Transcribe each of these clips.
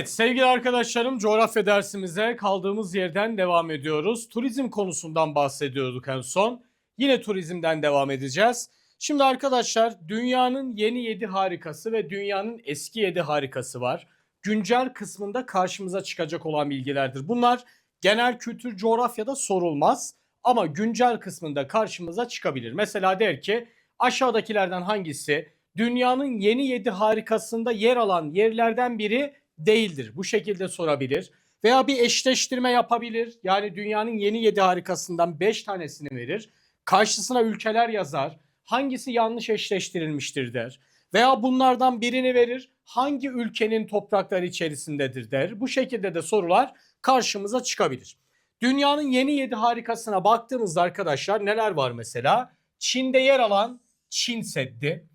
Evet sevgili arkadaşlarım coğrafya dersimize kaldığımız yerden devam ediyoruz. Turizm konusundan bahsediyorduk en son. Yine turizmden devam edeceğiz. Şimdi arkadaşlar dünyanın yeni 7 harikası ve dünyanın eski 7 harikası var. Güncel kısmında karşımıza çıkacak olan bilgilerdir. Bunlar genel kültür coğrafyada sorulmaz ama güncel kısmında karşımıza çıkabilir. Mesela der ki aşağıdakilerden hangisi dünyanın yeni 7 harikasında yer alan yerlerden biri değildir. Bu şekilde sorabilir. Veya bir eşleştirme yapabilir. Yani dünyanın yeni 7 harikasından 5 tanesini verir. Karşısına ülkeler yazar. Hangisi yanlış eşleştirilmiştir der. Veya bunlardan birini verir. Hangi ülkenin toprakları içerisindedir der. Bu şekilde de sorular karşımıza çıkabilir. Dünyanın yeni 7 harikasına baktığımızda arkadaşlar neler var mesela? Çin'de yer alan Çin Seddi,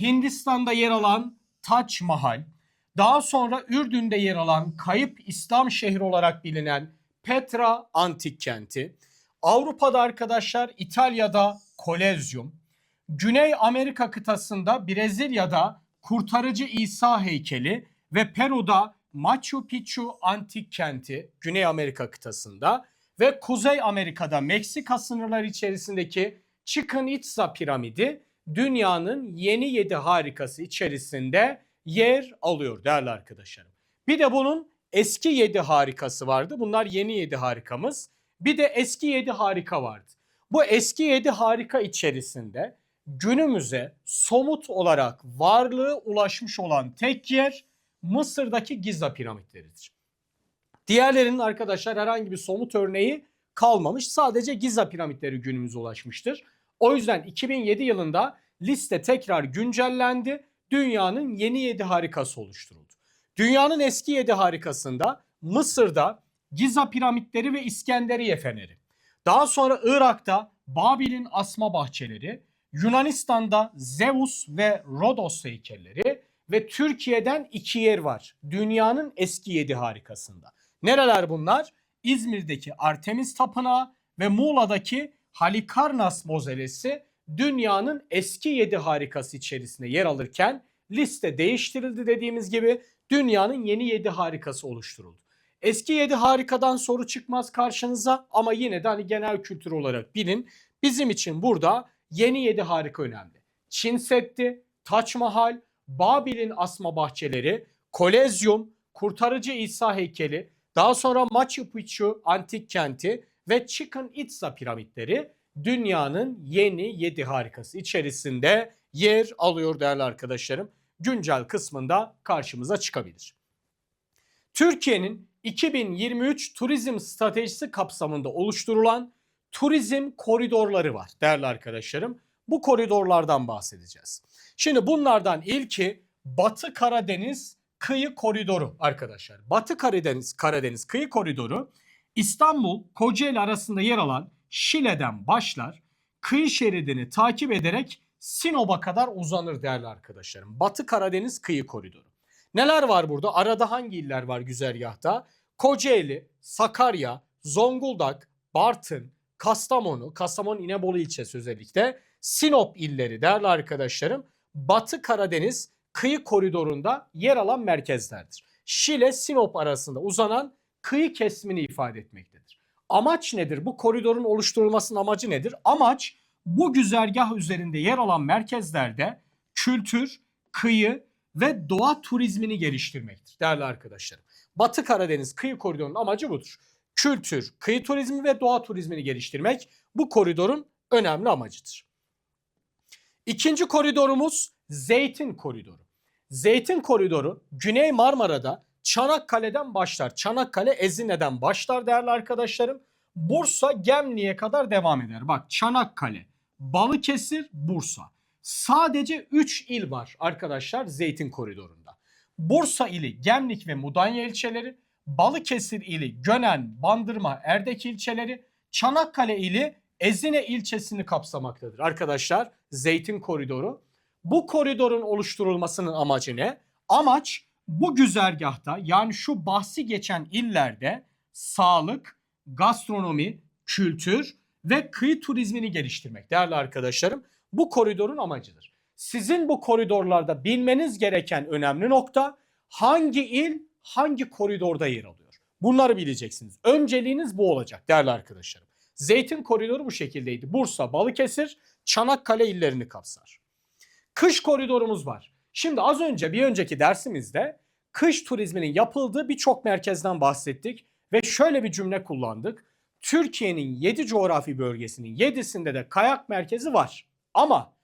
Hindistan'da yer alan Taç Mahal, daha sonra Ürdün'de yer alan kayıp İslam şehri olarak bilinen Petra Antik Kenti, Avrupa'da arkadaşlar İtalya'da Kolezyum, Güney Amerika kıtasında Brezilya'da Kurtarıcı İsa heykeli ve Peru'da Machu Picchu Antik Kenti Güney Amerika kıtasında ve Kuzey Amerika'da Meksika sınırları içerisindeki Chichen Itza piramidi dünyanın yeni yedi harikası içerisinde yer alıyor değerli arkadaşlarım. Bir de bunun eski yedi harikası vardı. Bunlar yeni yedi harikamız. Bir de eski yedi harika vardı. Bu eski yedi harika içerisinde günümüze somut olarak varlığı ulaşmış olan tek yer Mısır'daki Giza piramitleridir. Diğerlerinin arkadaşlar herhangi bir somut örneği kalmamış. Sadece Giza piramitleri günümüze ulaşmıştır. O yüzden 2007 yılında liste tekrar güncellendi. Dünyanın yeni 7 harikası oluşturuldu. Dünyanın eski 7 harikasında Mısır'da Giza piramitleri ve İskenderiye feneri. Daha sonra Irak'ta Babil'in asma bahçeleri, Yunanistan'da Zeus ve Rodos heykelleri ve Türkiye'den iki yer var. Dünyanın eski 7 harikasında. Nereler bunlar? İzmir'deki Artemis Tapınağı ve Muğla'daki Halikarnas mozelesi dünyanın eski 7 harikası içerisinde yer alırken liste değiştirildi dediğimiz gibi dünyanın yeni 7 harikası oluşturuldu. Eski 7 harikadan soru çıkmaz karşınıza ama yine de hani genel kültür olarak bilin. Bizim için burada yeni 7 harika önemli. Çin Seddi, Taç Mahal, Babil'in asma bahçeleri, Kolezyum, Kurtarıcı İsa heykeli, daha sonra Machu Picchu antik kenti ve Chichen Itza piramitleri dünyanın yeni 7 harikası içerisinde yer alıyor değerli arkadaşlarım. Güncel kısmında karşımıza çıkabilir. Türkiye'nin 2023 turizm stratejisi kapsamında oluşturulan turizm koridorları var değerli arkadaşlarım. Bu koridorlardan bahsedeceğiz. Şimdi bunlardan ilki Batı Karadeniz kıyı koridoru arkadaşlar. Batı Karadeniz Karadeniz kıyı koridoru İstanbul Kocaeli arasında yer alan Şile'den başlar. Kıyı şeridini takip ederek Sinop'a kadar uzanır değerli arkadaşlarım. Batı Karadeniz kıyı koridoru. Neler var burada? Arada hangi iller var güzergahta? Kocaeli, Sakarya, Zonguldak, Bartın, Kastamonu, Kastamonu İnebolu ilçesi özellikle Sinop illeri değerli arkadaşlarım Batı Karadeniz kıyı koridorunda yer alan merkezlerdir. Şile Sinop arasında uzanan kıyı kesimini ifade etmektedir. Amaç nedir? Bu koridorun oluşturulmasının amacı nedir? Amaç bu güzergah üzerinde yer alan merkezlerde kültür, kıyı ve doğa turizmini geliştirmektir değerli arkadaşlarım. Batı Karadeniz kıyı koridorunun amacı budur. Kültür, kıyı turizmi ve doğa turizmini geliştirmek bu koridorun önemli amacıdır. İkinci koridorumuz Zeytin Koridoru. Zeytin Koridoru Güney Marmara'da Çanakkale'den başlar. Çanakkale Ezine'den başlar değerli arkadaşlarım. Bursa Gemli'ye kadar devam eder. Bak Çanakkale, Balıkesir, Bursa. Sadece 3 il var arkadaşlar Zeytin Koridoru'nda. Bursa ili Gemlik ve Mudanya ilçeleri, Balıkesir ili Gönen, Bandırma, Erdek ilçeleri, Çanakkale ili Ezine ilçesini kapsamaktadır. Arkadaşlar Zeytin Koridoru. Bu koridorun oluşturulmasının amacı ne? Amaç bu güzergahta yani şu bahsi geçen illerde sağlık, gastronomi, kültür ve kıyı turizmini geliştirmek değerli arkadaşlarım. Bu koridorun amacıdır. Sizin bu koridorlarda bilmeniz gereken önemli nokta hangi il hangi koridorda yer alıyor? Bunları bileceksiniz. Önceliğiniz bu olacak değerli arkadaşlarım. Zeytin koridoru bu şekildeydi. Bursa, Balıkesir, Çanakkale illerini kapsar. Kış koridorumuz var. Şimdi az önce bir önceki dersimizde kış turizminin yapıldığı birçok merkezden bahsettik ve şöyle bir cümle kullandık. Türkiye'nin 7 coğrafi bölgesinin 7'sinde de kayak merkezi var. Ama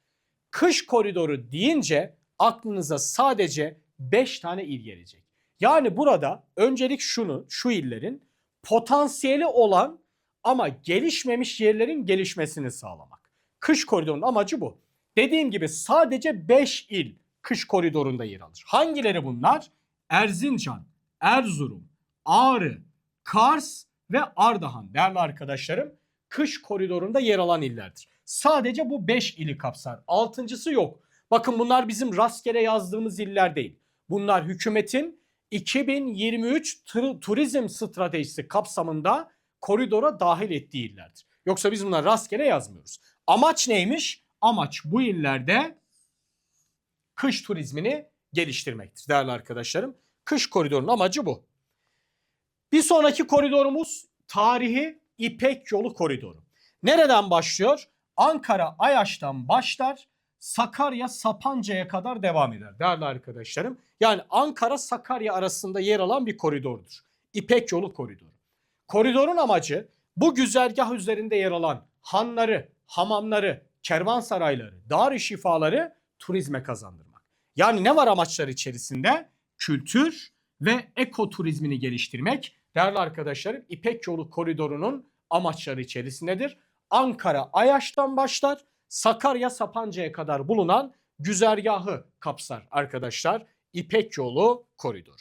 kış koridoru deyince aklınıza sadece 5 tane il gelecek. Yani burada öncelik şunu, şu illerin potansiyeli olan ama gelişmemiş yerlerin gelişmesini sağlamak. Kış koridorunun amacı bu. Dediğim gibi sadece 5 il kış koridorunda yer alır. Hangileri bunlar? Erzincan, Erzurum, Ağrı, Kars ve Ardahan değerli arkadaşlarım kış koridorunda yer alan illerdir. Sadece bu 5 ili kapsar. Altıncısı yok. Bakın bunlar bizim rastgele yazdığımız iller değil. Bunlar hükümetin 2023 tur- turizm stratejisi kapsamında koridora dahil ettiği illerdir. Yoksa biz bunları rastgele yazmıyoruz. Amaç neymiş? Amaç bu illerde kış turizmini geliştirmektir değerli arkadaşlarım. Kış koridorunun amacı bu. Bir sonraki koridorumuz tarihi İpek Yolu koridoru. Nereden başlıyor? Ankara Ayaş'tan başlar. Sakarya Sapanca'ya kadar devam eder değerli arkadaşlarım. Yani Ankara Sakarya arasında yer alan bir koridordur. İpek Yolu koridoru. Koridorun amacı bu güzergah üzerinde yer alan hanları, hamamları, kervansarayları, dar şifaları turizme kazandırmak. Yani ne var amaçlar içerisinde? Kültür ve ekoturizmini geliştirmek. Değerli arkadaşlarım İpek Yolu koridorunun amaçları içerisindedir. Ankara Ayaş'tan başlar Sakarya Sapanca'ya kadar bulunan güzergahı kapsar arkadaşlar İpek Yolu koridoru.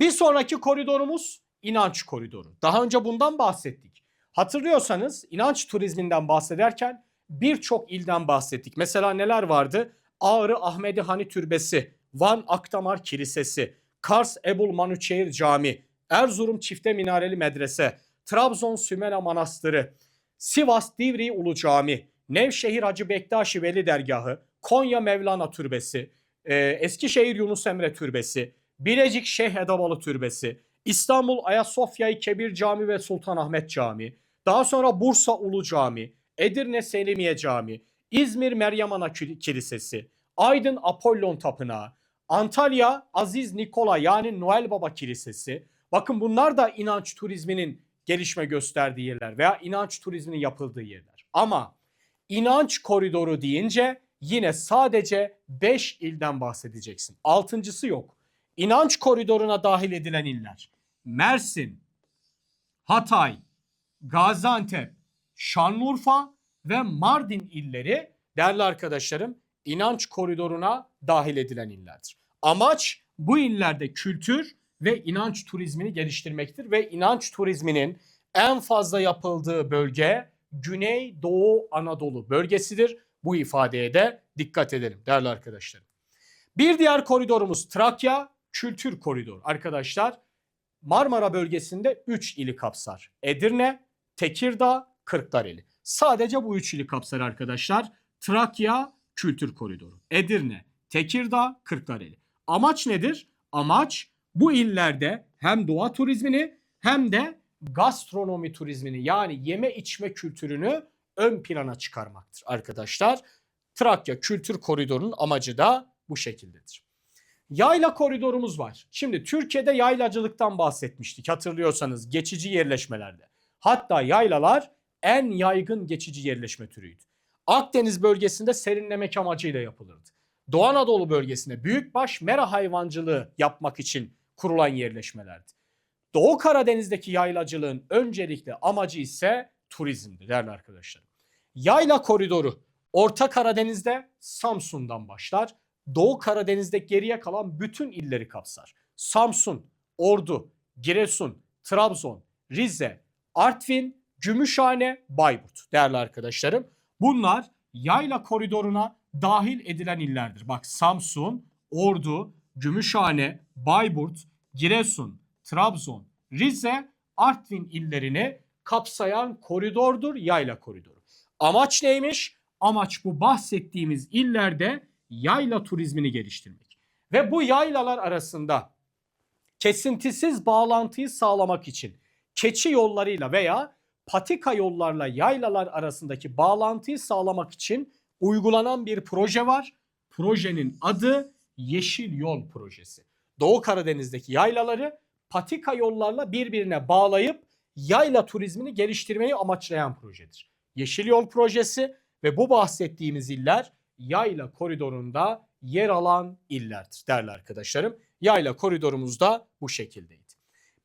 Bir sonraki koridorumuz inanç koridoru. Daha önce bundan bahsettik. Hatırlıyorsanız inanç turizminden bahsederken birçok ilden bahsettik. Mesela neler vardı? Ağrı Ahmedi Hani Türbesi, Van Akdamar Kilisesi, Kars Ebul Manuçehir Camii, Erzurum Çifte Minareli Medrese, Trabzon Sümela Manastırı, Sivas Divri Ulu Cami, Nevşehir Hacı Bektaşi Veli Dergahı, Konya Mevlana Türbesi, e, Eskişehir Yunus Emre Türbesi, Bilecik Şeyh Edabalı Türbesi, İstanbul Ayasofya-i Kebir Cami ve Sultanahmet Camii, daha sonra Bursa Ulu Cami, Edirne Selimiye Cami, İzmir Meryem Ana Kil- Kilisesi, Aydın Apollon Tapınağı, Antalya Aziz Nikola yani Noel Baba Kilisesi. Bakın bunlar da inanç turizminin gelişme gösterdiği yerler veya inanç turizminin yapıldığı yerler. Ama inanç koridoru deyince yine sadece 5 ilden bahsedeceksin. Altıncısı yok. İnanç koridoruna dahil edilen iller. Mersin, Hatay, Gaziantep, Şanlıurfa ve Mardin illeri değerli arkadaşlarım inanç koridoruna dahil edilen illerdir. Amaç bu illerde kültür ve inanç turizmini geliştirmektir ve inanç turizminin en fazla yapıldığı bölge Güney Doğu Anadolu bölgesidir. Bu ifadeye de dikkat edelim değerli arkadaşlarım. Bir diğer koridorumuz Trakya Kültür Koridoru. Arkadaşlar Marmara bölgesinde 3 ili kapsar. Edirne, Tekirdağ, Kırklareli. Sadece bu 3 ili kapsar arkadaşlar. Trakya Kültür Koridoru. Edirne, Tekirdağ, Kırklareli. Amaç nedir? Amaç bu illerde hem doğa turizmini hem de gastronomi turizmini yani yeme içme kültürünü ön plana çıkarmaktır arkadaşlar. Trakya Kültür Koridoru'nun amacı da bu şekildedir. Yayla koridorumuz var. Şimdi Türkiye'de yaylacılıktan bahsetmiştik hatırlıyorsanız geçici yerleşmelerde. Hatta yaylalar en yaygın geçici yerleşme türüydü. Akdeniz bölgesinde serinlemek amacıyla yapılırdı. Doğu Anadolu bölgesinde büyükbaş mera hayvancılığı yapmak için kurulan yerleşmelerdi. Doğu Karadeniz'deki yaylacılığın öncelikli amacı ise turizmdi değerli arkadaşlar. Yayla koridoru Orta Karadeniz'de Samsun'dan başlar. Doğu Karadeniz'de geriye kalan bütün illeri kapsar. Samsun, Ordu, Giresun, Trabzon, Rize, Artvin, Gümüşhane, Bayburt değerli arkadaşlarım. Bunlar yayla koridoruna dahil edilen illerdir. Bak Samsun, Ordu, Gümüşhane, Bayburt, Giresun, Trabzon, Rize, Artvin illerini kapsayan koridordur yayla koridoru. Amaç neymiş? Amaç bu bahsettiğimiz illerde yayla turizmini geliştirmek. Ve bu yaylalar arasında kesintisiz bağlantıyı sağlamak için keçi yollarıyla veya patika yollarla yaylalar arasındaki bağlantıyı sağlamak için uygulanan bir proje var. Projenin adı Yeşil Yol Projesi. Doğu Karadeniz'deki yaylaları patika yollarla birbirine bağlayıp yayla turizmini geliştirmeyi amaçlayan projedir. Yeşil Yol Projesi ve bu bahsettiğimiz iller yayla koridorunda yer alan illerdir değerli arkadaşlarım. Yayla koridorumuzda bu şekildeydi.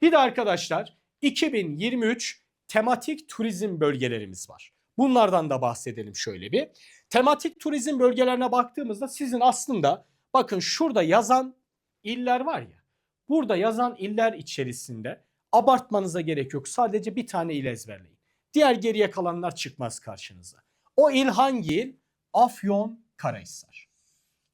Bir de arkadaşlar 2023 tematik turizm bölgelerimiz var. Bunlardan da bahsedelim şöyle bir. Tematik turizm bölgelerine baktığımızda sizin aslında bakın şurada yazan iller var ya. Burada yazan iller içerisinde abartmanıza gerek yok. Sadece bir tane il ezberleyin. Diğer geriye kalanlar çıkmaz karşınıza. O il hangi il? Afyon Karahisar.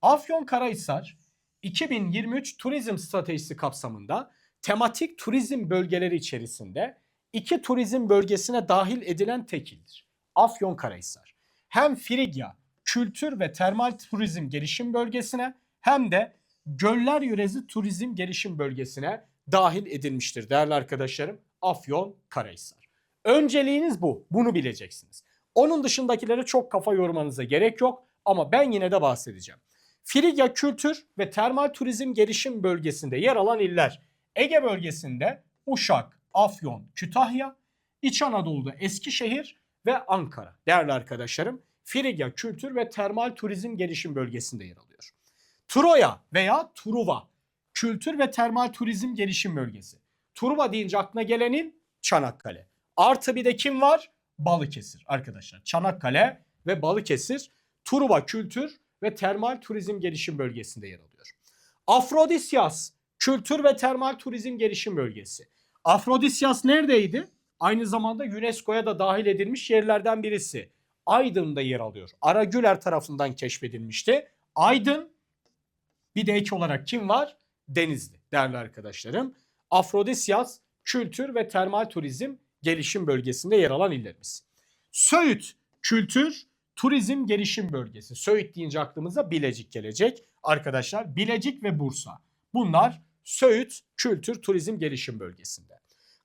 Afyon Karahisar 2023 turizm stratejisi kapsamında tematik turizm bölgeleri içerisinde iki turizm bölgesine dahil edilen tek ildir. Afyon Karahisar. Hem Frigya kültür ve termal turizm gelişim bölgesine hem de Göller Yörezi Turizm Gelişim Bölgesi'ne dahil edilmiştir değerli arkadaşlarım. Afyon Karahisar. Önceliğiniz bu. Bunu bileceksiniz. Onun dışındakilere çok kafa yormanıza gerek yok ama ben yine de bahsedeceğim. Frigya Kültür ve Termal Turizm Gelişim Bölgesi'nde yer alan iller Ege bölgesinde Uşak, Afyon, Kütahya, İç Anadolu'da Eskişehir ve Ankara. Değerli arkadaşlarım Frigya Kültür ve Termal Turizm Gelişim Bölgesi'nde yer alıyor. Troya veya Truva Kültür ve Termal Turizm Gelişim Bölgesi. Truva deyince aklına gelen il Çanakkale. Artı bir de kim var? Balıkesir arkadaşlar. Çanakkale ve Balıkesir Truva Kültür ve Termal Turizm Gelişim Bölgesi'nde yer alıyor. Afrodisyas Kültür ve Termal Turizm Gelişim Bölgesi. Afrodisyas neredeydi? Aynı zamanda UNESCO'ya da dahil edilmiş yerlerden birisi. Aydın'da yer alıyor. Ara Güler tarafından keşfedilmişti. Aydın bir de ek olarak kim var? Denizli değerli arkadaşlarım. Afrodisyas Kültür ve Termal Turizm Gelişim Bölgesi'nde yer alan illerimiz. Söğüt Kültür Turizm Gelişim Bölgesi. Söğüt deyince aklımıza Bilecik gelecek. Arkadaşlar Bilecik ve Bursa. Bunlar Söğüt Kültür Turizm Gelişim Bölgesi'nde.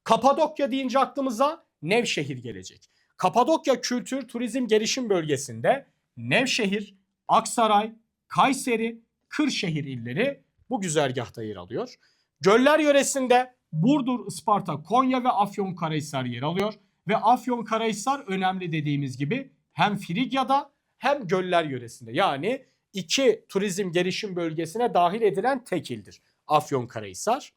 Kapadokya deyince aklımıza Nevşehir gelecek. Kapadokya Kültür Turizm Gelişim Bölgesi'nde Nevşehir, Aksaray, Kayseri, Kırşehir illeri bu güzergahta yer alıyor. Göller yöresinde Burdur, Isparta, Konya ve Afyonkarahisar yer alıyor. Ve Afyonkarahisar önemli dediğimiz gibi hem Frigya'da hem Göller yöresinde. Yani iki turizm gelişim bölgesine dahil edilen tek ildir Afyonkarahisar.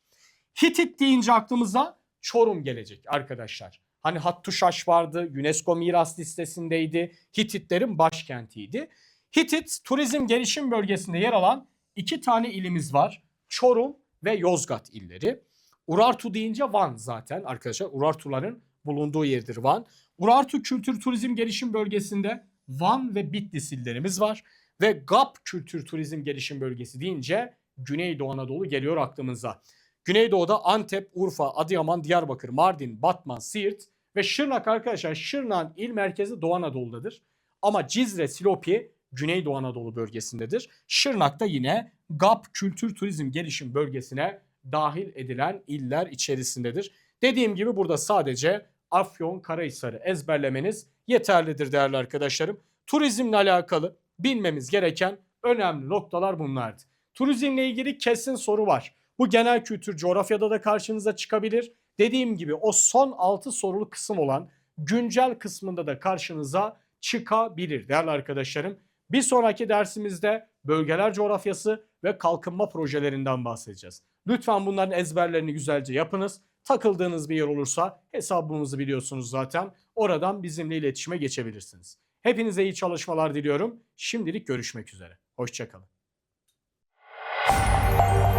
Hitit deyince aklımıza Çorum gelecek arkadaşlar. Hani Hattuşaş vardı, UNESCO miras listesindeydi. Hititlerin başkentiydi. Hitit turizm gelişim bölgesinde yer alan iki tane ilimiz var. Çorum ve Yozgat illeri. Urartu deyince Van zaten arkadaşlar. Urartuların bulunduğu yerdir Van. Urartu Kültür Turizm Gelişim Bölgesi'nde Van ve Bitlis illerimiz var. Ve GAP Kültür Turizm Gelişim Bölgesi deyince Güneydoğu Anadolu geliyor aklımıza. Güneydoğu'da Antep, Urfa, Adıyaman, Diyarbakır, Mardin, Batman, Siirt ve Şırnak arkadaşlar. Şırnak'ın il merkezi Doğu Anadolu'dadır. Ama Cizre, Silopi Güneydoğu Anadolu bölgesindedir. Şırnak da yine GAP Kültür Turizm Gelişim Bölgesi'ne dahil edilen iller içerisindedir. Dediğim gibi burada sadece Afyon Karahisar'ı ezberlemeniz yeterlidir değerli arkadaşlarım. Turizmle alakalı bilmemiz gereken önemli noktalar bunlardı. Turizmle ilgili kesin soru var. Bu genel kültür coğrafyada da karşınıza çıkabilir. Dediğim gibi o son 6 sorulu kısım olan güncel kısmında da karşınıza çıkabilir değerli arkadaşlarım. Bir sonraki dersimizde bölgeler coğrafyası ve kalkınma projelerinden bahsedeceğiz. Lütfen bunların ezberlerini güzelce yapınız. Takıldığınız bir yer olursa hesabımızı biliyorsunuz zaten. Oradan bizimle iletişime geçebilirsiniz. Hepinize iyi çalışmalar diliyorum. Şimdilik görüşmek üzere. Hoşçakalın. you